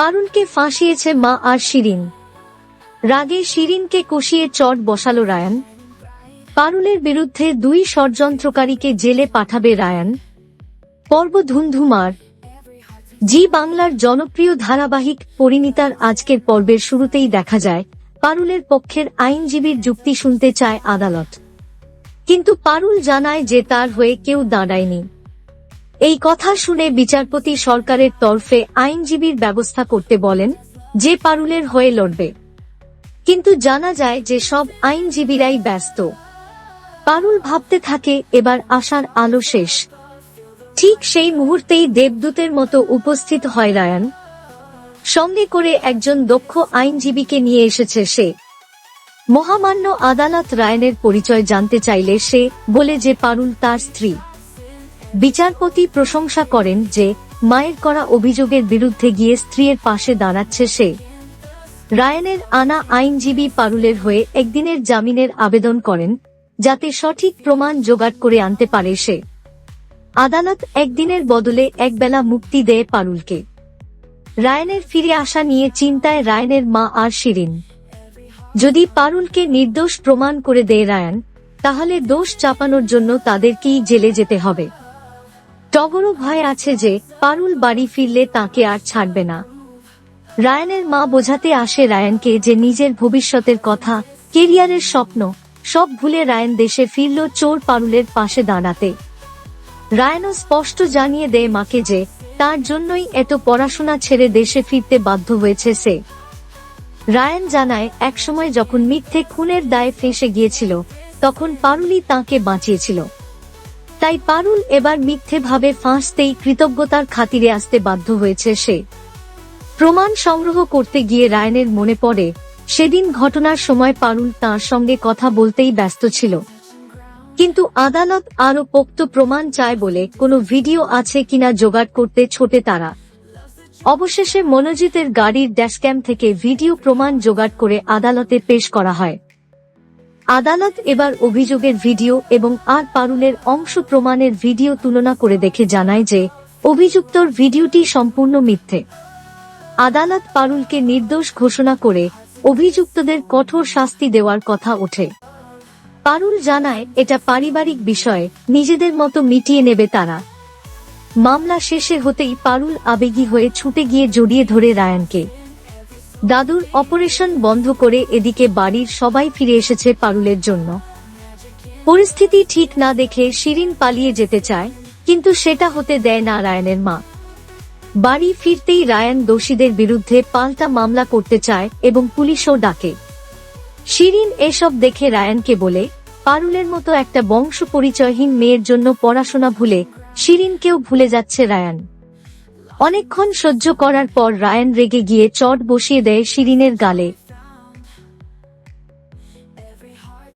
পারুলকে ফাঁসিয়েছে মা আর শিরিন। রাগে শিরিনকে কষিয়ে চট বসালো রায়ান। পারুলের বিরুদ্ধে দুই ষড়যন্ত্রকারীকে জেলে পাঠাবে রায়ান। পর্ব ধুমধুমার জি বাংলার জনপ্রিয় ধারাবাহিক পরিণীতার আজকের পর্বের শুরুতেই দেখা যায় পারুলের পক্ষের আইনজীবীর যুক্তি শুনতে চায় আদালত। কিন্তু পারুল জানায় যে তার হয়ে কেউ দাঁড়ায়নি। এই কথা শুনে বিচারপতি সরকারের তরফে আইনজীবীর ব্যবস্থা করতে বলেন, যে পারুলের হয়ে লড়বে। কিন্তু জানা যায় যে সব আইনজীবীরাই ব্যস্ত। পারুল ভাবতে থাকে, এবার আসার আলো শেষ। ঠিক সেই মুহূর্তেই দেবদূতের মতো উপস্থিত হয় রায়ান। সঙ্গে করে একজন দক্ষ আইনজীবীকে নিয়ে এসেছে সে। মহামান্য আদালত রায়নের পরিচয় জানতে চাইলে সে বলে যে পারুল তার স্ত্রী। বিচারপতি প্রশংসা করেন যে, মায়ের করা অভিযোগের বিরুদ্ধে গিয়ে স্ত্রীর পাশে দাঁড়াচ্ছে সে। রায়ানের আনা আইনজীবী পারুলের হয়ে একদিনের জামিনের আবেদন করেন, যাতে সঠিক প্রমাণ জোগাড় করে আনতে পারে সে। আদালত একদিনের বদলে একবেলা মুক্তি দেয় পারুলকে। রায়নের ফিরে আসা নিয়ে চিন্তায় রায়নের মা আর শিরিন। যদি পারুলকে নির্দোষ প্রমাণ করে দেয় রায়ান, তাহলে দোষ চাপানোর জন্য তাদেরকেই জেলে যেতে হবে। টগরও ভয় আছে যে পারুল বাড়ি ফিরলে তাকে আর ছাড়বে না। রায়ানের মা বোঝাতে আসে রায়ানকে যে নিজের ভবিষ্যতের কথা, কেরিয়ারের স্বপ্ন, সব ভুলে রায়ান দেশে ফিরল চোর পারুলের পাশে দাঁড়াতে। রায়ানও স্পষ্ট জানিয়ে দেয় মাকে যে তার জন্যই এত পড়াশোনা ছেড়ে দেশে ফিরতে বাধ্য হয়েছে সে। রায়ান জানায়, একসময় যখন মিথ্যে খুনের দায়ে ফেঁসে গিয়েছিল, তখন পারুলই তাকে বাঁচিয়েছিল। তাই পারুল এবার মিথ্যেভাবে ফাঁসতেই কৃতজ্ঞতার খাতিরে আসতে বাধ্য হয়েছে সে। প্রমাণ সংগ্রহ করতে গিয়ে রায়নের মনে পড়ে, সেদিন ঘটনার সময় পারুল তার সঙ্গে কথা বলতেই ব্যস্ত ছিল। কিন্তু আদালত আরও পোক্ত প্রমাণ চায় বলে কোনো ভিডিও আছে কিনা জোগাড় করতে ছোটে তারা। অবশেষে মনোজিতের গাড়ির ড্যাশক্যাম থেকে ভিডিও প্রমাণ জোগাড় করে আদালতে পেশ করা হয়। আদালত এবার অভিযোগের ভিডিও এবং আর পারুলের অংশ প্রমাণের ভিডিও তুলনা করে দেখে জানায় যে অভিযুক্তর ভিডিওটি সম্পূর্ণ মিথ্যে। আদালত পারুলকে নির্দোষ ঘোষণা করে অভিযুক্তদের কঠোর শাস্তি দেওয়ার কথা ওঠে। পারুল জানায়, এটা পারিবারিক বিষয়ে, নিজেদের মতো মিটিয়ে নেবে তারা। মামলা শেষে হতেই পারুল আবেগী হয়ে ছুটে গিয়ে জড়িয়ে ধরে রায়ানকে। দাদুর অপারেশন বন্ধ করে এদিকে বাড়ির সবাই ফিরে এসেছে পারুলের জন্য। পরিস্থিতি ঠিক না দেখে শিরিন পালিয়ে যেতে চায়, কিন্তু সেটা হতে দেয় না রায়ানের মা। বাড়ি ফিরতেই রায়ান দোষীদের বিরুদ্ধে পাল্টা মামলা করতে চায় এবং পুলিশও ডাকে। শিরিন এসব দেখে রায়ানকে বলে, পারুলের মতো একটা বংশ পরিচয়হীন মেয়ের জন্য পড়াশোনা ভুলে শিরিনকেও ভুলে যাচ্ছে রায়ান। অনেকক্ষণ সহ্য করার পর রায়ান রেগে গিয়ে চট বসিয়ে দেয় শিরিনের গালে।